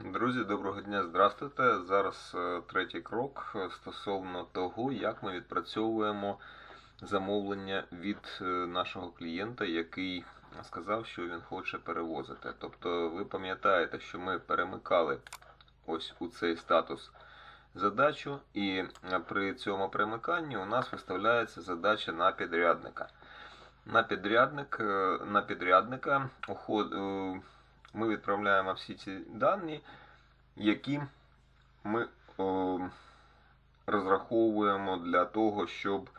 Друзі, доброго дня, здравствуйте. Зараз е, третій крок е, стосовно того, як ми відпрацьовуємо замовлення від е, нашого клієнта, який сказав, що він хоче перевозити. Тобто, ви пам'ятаєте, що ми перемикали ось у цей статус задачу, і при цьому перемиканні у нас виставляється задача на підрядника. На підрядник, на підрядника ми відправляємо всі ці дані, які ми о, розраховуємо для того, щоб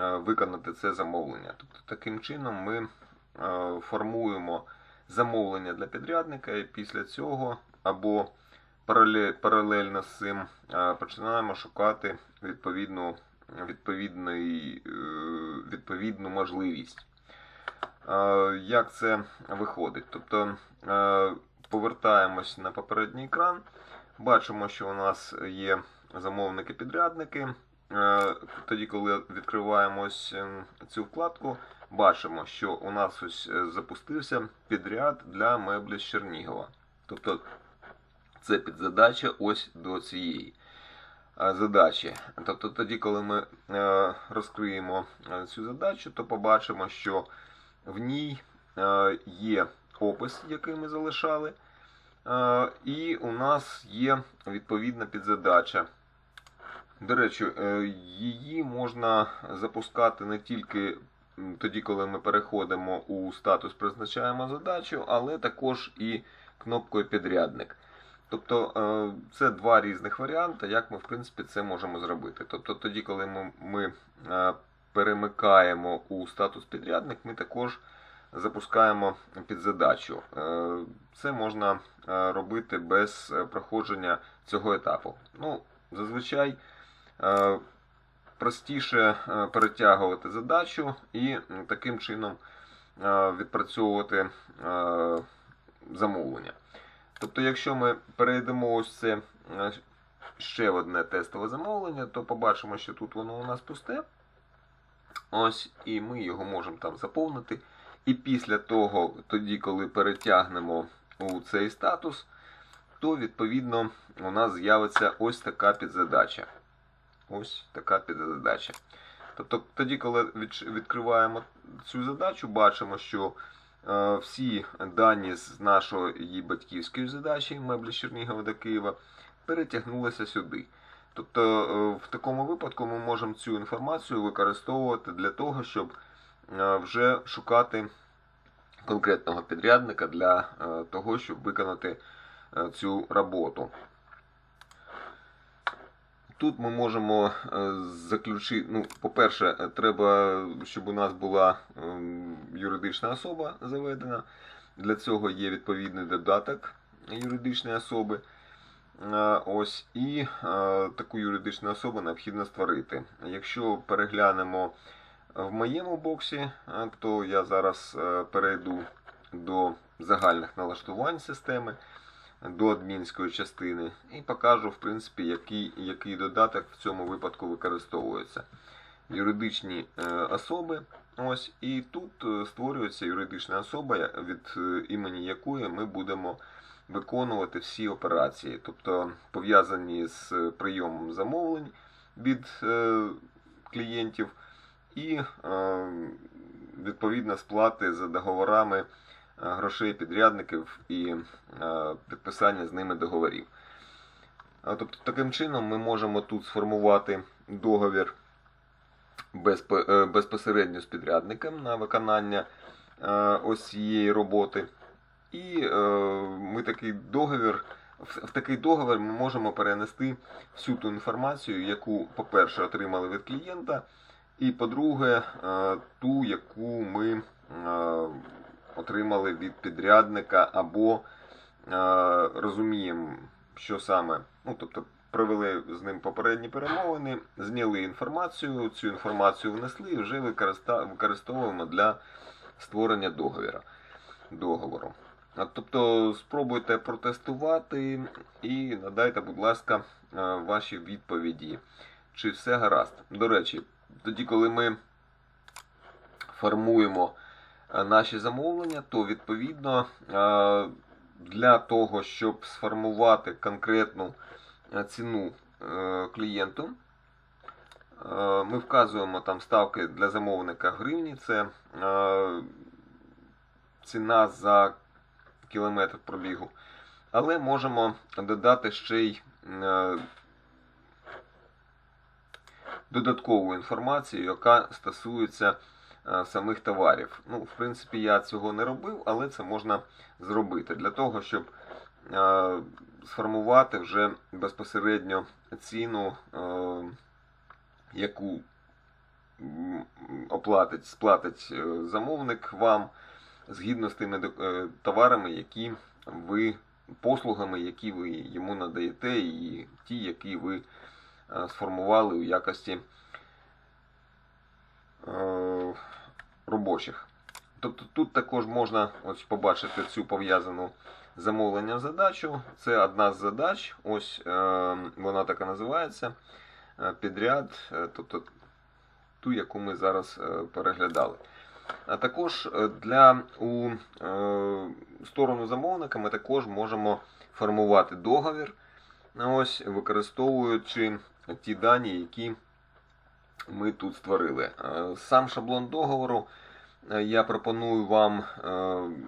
е, виконати це замовлення. Тобто таким чином ми е, формуємо замовлення для підрядника і після цього або паралельно з цим е, починаємо шукати відповідну, е, відповідну можливість. Як це виходить? Тобто повертаємось на попередній екран, бачимо, що у нас є замовники-підрядники. Тоді, коли відкриваємо е, цю вкладку, бачимо, що у нас ось е, запустився підряд для меблі з Чернігова. Тобто це підзадача ось до цієї е, задачі. Тобто тоді, коли ми розкриємо цю задачу, то побачимо, що в ній е, є опис, який ми залишали, е, і у нас є відповідна підзадача. До речі, е, її можна запускати не тільки тоді, коли ми переходимо у статус призначаємо задачу, але також і кнопкою підрядник. Тобто це два різних варіанти, як ми в принципі це можемо зробити. Тобто тоді, коли ми, перемикаємо у статус підрядник, ми також запускаємо підзадачу. Е, Це можна е, робити без е, проходження цього етапу. Ну, зазвичай простіше перетягувати задачу і таким чином відпрацьовувати замовлення. Тобто, якщо ми перейдемо ось це ще одне тестове замовлення, то побачимо, що тут воно у нас пусте. Ось, і ми його можемо там заповнити. І після того, тоді, коли перетягнемо у цей статус, то відповідно у нас з'явиться ось така підзадача. Ось така підзадача. Тобто, тоді, коли відкриваємо цю задачу, бачимо, що е, всі дані з нашої батьківської задачі меблі Чернігова до Києва перетягнулися сюди. Тобто, е, в такому випадку ми можемо цю інформацію використовувати для того, щоб е, вже шукати конкретного підрядника для е, того, щоб виконати цю роботу. Тут ми можемо заключити. Ну, по-перше, треба, щоб у нас була ем, юридична особа заведена. Для цього є відповідний додаток юридичної особи. Е, Ось і е, таку юридичну особу необхідно створити. Якщо переглянемо в моєму боксі, е, то я зараз е, перейду до загальних налаштувань системи, до адмінської частини і покажу, в принципі, який, який додаток в цьому випадку використовується. Юридичні е, особи. Ось, і тут е, створюється юридична особа, від е, імені якої ми будемо виконувати всі операції, тобто пов'язані з прийомом замовлень від е, клієнтів і е, відповідно сплати за договорами е, грошей підрядників і е, підписання з ними договорів. Тобто таким чином ми можемо тут сформувати договір е, безпосередньо з підрядником на виконання е, ось цієї роботи. І е, ми такий договір, в, в такий договір ми можемо перенести всю ту інформацію, яку, по-перше, отримали від клієнта, і по-друге, е, ту, яку ми е, отримали від підрядника, або е, розуміємо, що саме, ну, тобто провели з ним попередні перемовини, зняли інформацію, цю інформацію внесли і вже використовуємо для створення договора. договору. Тобто спробуйте протестувати і надайте, будь ласка, е, ваші відповіді, чи все гаразд. До речі, тоді, коли ми формуємо е, наші замовлення, то відповідно е, для того, щоб сформувати конкретну ціну клієнту, ми вказуємо там ставки для замовника гривні. Це ціна за кілометр пробігу. Але можемо додати ще й е, додаткову інформацію, яка стосується е, самих товарів. Ну, в принципі, я цього не робив, але це можна зробити для того, щоб е, сформувати вже безпосередньо ціну, яку оплатить, сплатить замовник вам згідно з тими е, товарами, які ви послугами, які ви йому надаєте, і ті, які ви е, сформували у якості е, робочих. Тобто тут також можна ось побачити цю пов'язану замовлення задачу. Це одна з задач, ось е, вона така називається підряд, тобто ту, яку ми зараз переглядали. А також е, для у е, сторону замовника ми також можемо формувати договір, ось, використовуючи ті дані, які ми тут створили. Е, Сам шаблон договору я пропоную вам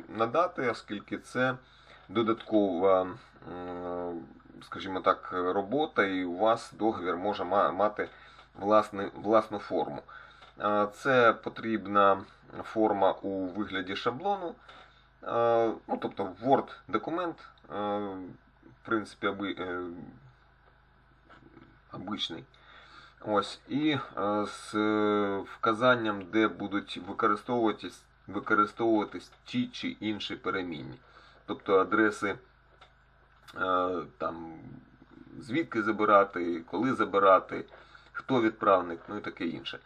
надати, оскільки це додаткова, скажімо так, робота, і у вас договір може мати власну форму. Це потрібна форма у вигляді шаблону. Е, Ну, тобто Word документ, е, в принципі, аби, е, обичний. Ось, і з вказанням, де будуть використовуватись, використовуватись ті чи інші перемінні. Тобто адреси там, звідки забирати, коли забирати, хто відправник, ну і таке інше.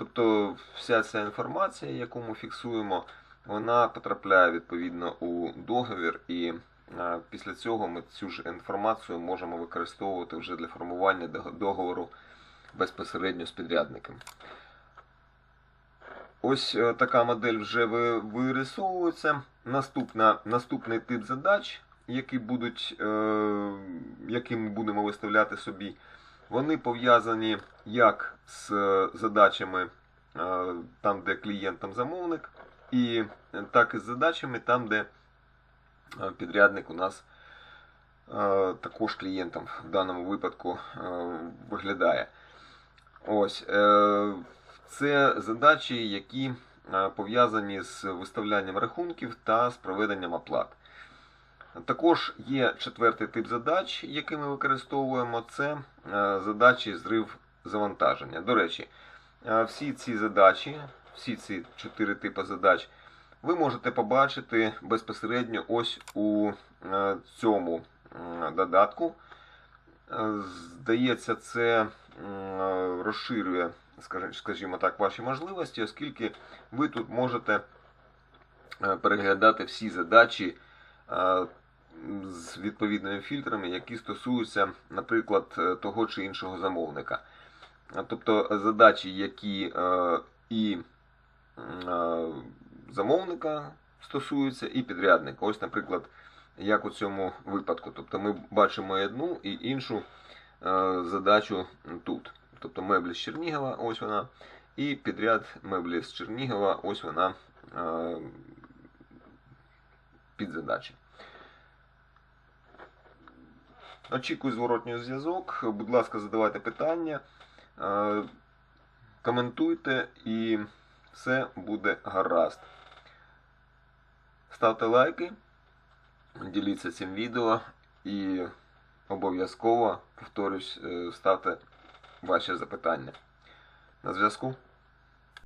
Тобто вся ця інформація, яку ми фіксуємо, вона потрапляє відповідно у договір, і е, після цього ми цю ж інформацію можемо використовувати вже для формування договору безпосередньо з підрядником. Ось е, така модель вже ви- вирисовується. Наступна, наступний тип задач, які будуть, е, які ми будемо виставляти собі, вони пов'язані як з е, задачами е, там, де клієнт замовник, і так і з задачами там, де е, підрядник у нас е, також клієнтом в даному випадку е, виглядає. Ось е, це задачі, які е, пов'язані з виставлянням рахунків та з проведенням оплат. Також є четвертий тип задач, які ми використовуємо. Це е, задачі зрив завантаження. До речі, е, всі ці задачі, всі ці чотири типи задач, ви можете побачити безпосередньо ось у е, цьому додатку. Е, Здається, це е, розширює, скажімо так, ваші можливості, оскільки ви тут можете е, переглядати всі задачі е, з відповідними фільтрами, які стосуються, наприклад, е, того чи іншого замовника. Тобто задачі, які е, і е, замовника стосуються, і підрядника. Ось, наприклад, як у цьому випадку. Тобто ми бачимо одну і іншу задачу тут. Тобто меблі з Чернігова, ось вона, і підряд меблі з Чернігова, ось вона під задачі. Очікую зворотній зв'язок. Будь ласка, задавайте питання, е, коментуйте і все буде гаразд. Ставте лайки, діліться цим відео і обов'язково, повторюсь, е, ставте ваші запитання. На зв'язку.